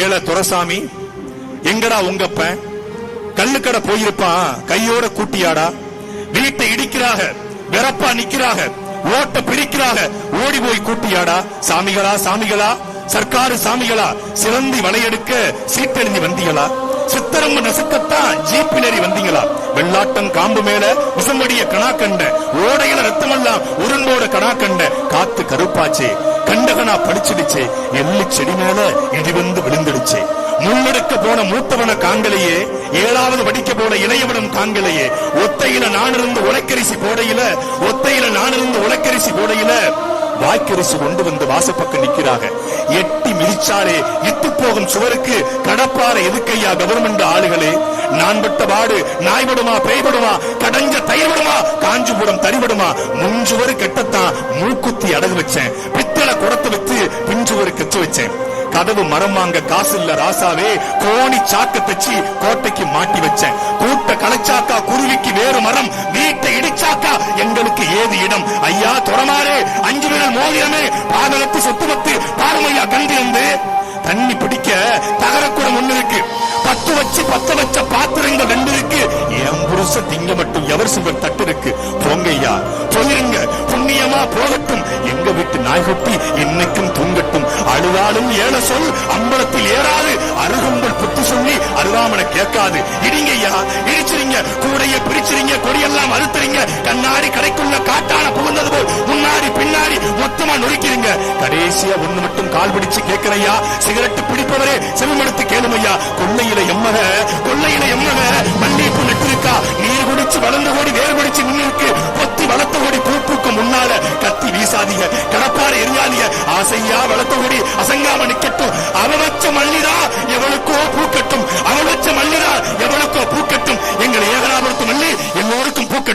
ஏழை துரசாமி எங்கடா உங்கப்ப? கல்லுக்கடை போயிருப்பான் கையோட கூட்டியாடா. வீட்டை இடிக்கிறாக வெறப்பா நிக்கிறாக ஓட்ட பிடிக்கிறாக ஓடி போய் கூட்டியாடா. சாமிகளா சாமிகளா சர்க்காரு சாமிகளா சிறந்தி வளையெடுக்க சீட்டெழுந்தி வந்தீங்களா? சித்தரம்பு நசுக்கத்தான் ஜீப்பினரி வந்தீங்களா? வெள்ளாட்டம் காம்பு மேல விசம்படிய கணா கண்ட ஓடையில ரத்தமெல்லாம் உருண்டோட கணா கண்ட காத்து கருப்பாச்சே. கண்டகனா படிச்சிடுச்சே. எள்ளு செடி மேல இடி வந்து விழுந்துடுச்சு. முன்னெடுக்க போன மூத்தவன காங்கலையே ஏழாவது படிக்க போன இளையவனம் காங்கலையே ஒத்தையில நான் இருந்து உலக்கரிசி போடையில ஒத்தையில நான் இருந்து உலக்கரிசி போடையில வாய்க்கரிசு கொண்டு வந்து வாசப்பக்கம் நிற்கிறாங்க. எட்டி மிதிச்சாலே இட்டு போகும் சுவருக்கு கடப்பார எதுக்கையா கவர்மெண்ட் ஆளுகளே. நான் பட்ட பாடு நாய்படுமா பேய்படுமா கடஞ்ச தயிர்படுமா காஞ்சிபுரம் தறிபடுமா முஞ்சுவரு கெட்டத்தான் மூக்குத்தி அடகு வச்சேன். பித்தளை குடத்தை வச்சு பிஞ்சுவரு கெச்சு வச்சேன். கதவு மரம் வாங்க காசு இல்ல ராசாவே கோணி சாக்க தச்சு கோட்டைக்கு மாட்டி வச்சேன். கூட்ட களைச்சாக்கா குருவிக்கு வேறு மரம் வீட்டை இடிச்சாக்கா எங்களுக்கு ஏது இடம்? ஐயா தொடமாரே அஞ்சு விரல் மோதிரமே பாதகத்து சொத்துமத்து கண்டு கண்டிருந்து தண்ணி பிடிக்க தகரக்கூடம் ஒண்ணு இருக்கு. பத்து வச்சு பத்து வச்ச பாத்திரங்கள் ரெண்டு இருக்கு. என் புருஷ திங்க மட்டும் எவர் சுவர் தட்டு இருக்கு. போங்கய்யா போயிருங்க. புண்ணியமா போகட்டும். எங்க வீட்டு நாய்குட்டி இன்னைக்கும் தூங்கட்டும். அழுதாலும் ஏழ சொல் அம்பலத்தில் ஏறாது. அருகம்பல் புத்து சொல்லி அருகாமனை கேட்காது. இடிங்கய்யா இடிச்சிருங்க. கூடைய எல்லாம் அறுத்துறீங்க. கண்ணாடி கடைக்குள்ள காட்டான புகுந்தது போல் முன்னாடி பின்னாடி மொத்தமா நொறுக்கிறீங்க கடைசியா ஒண்ணு மட்டும் கால் பிடிச்சு கேட்கிறையா சிகரெட் பிடிப்பவரே செவமெடுத்து கேளுமையா. கொள்ளையில எம்மக கொள்ளையில எம்மக. மல்லிகைப்பூ நட்டிருக்கா நீர் குடிச்சு வளர்ந்து ஓடி வேறு குடிச்சு நின்னுருக்கு. பொத்தி வளர்த்த ஓடி பூ பூக்கும் முன்னால கத்தி வீசாதீங்க. கடப்பாறை எரியாதீங்க. ஆசையா வளர்த்த ஓடி அசங்காம நிக்கட்டும். அவமச்ச வச்ச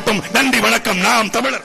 எவளுக்கோ நன்றி வணக்கம். நாம் தமிழர்.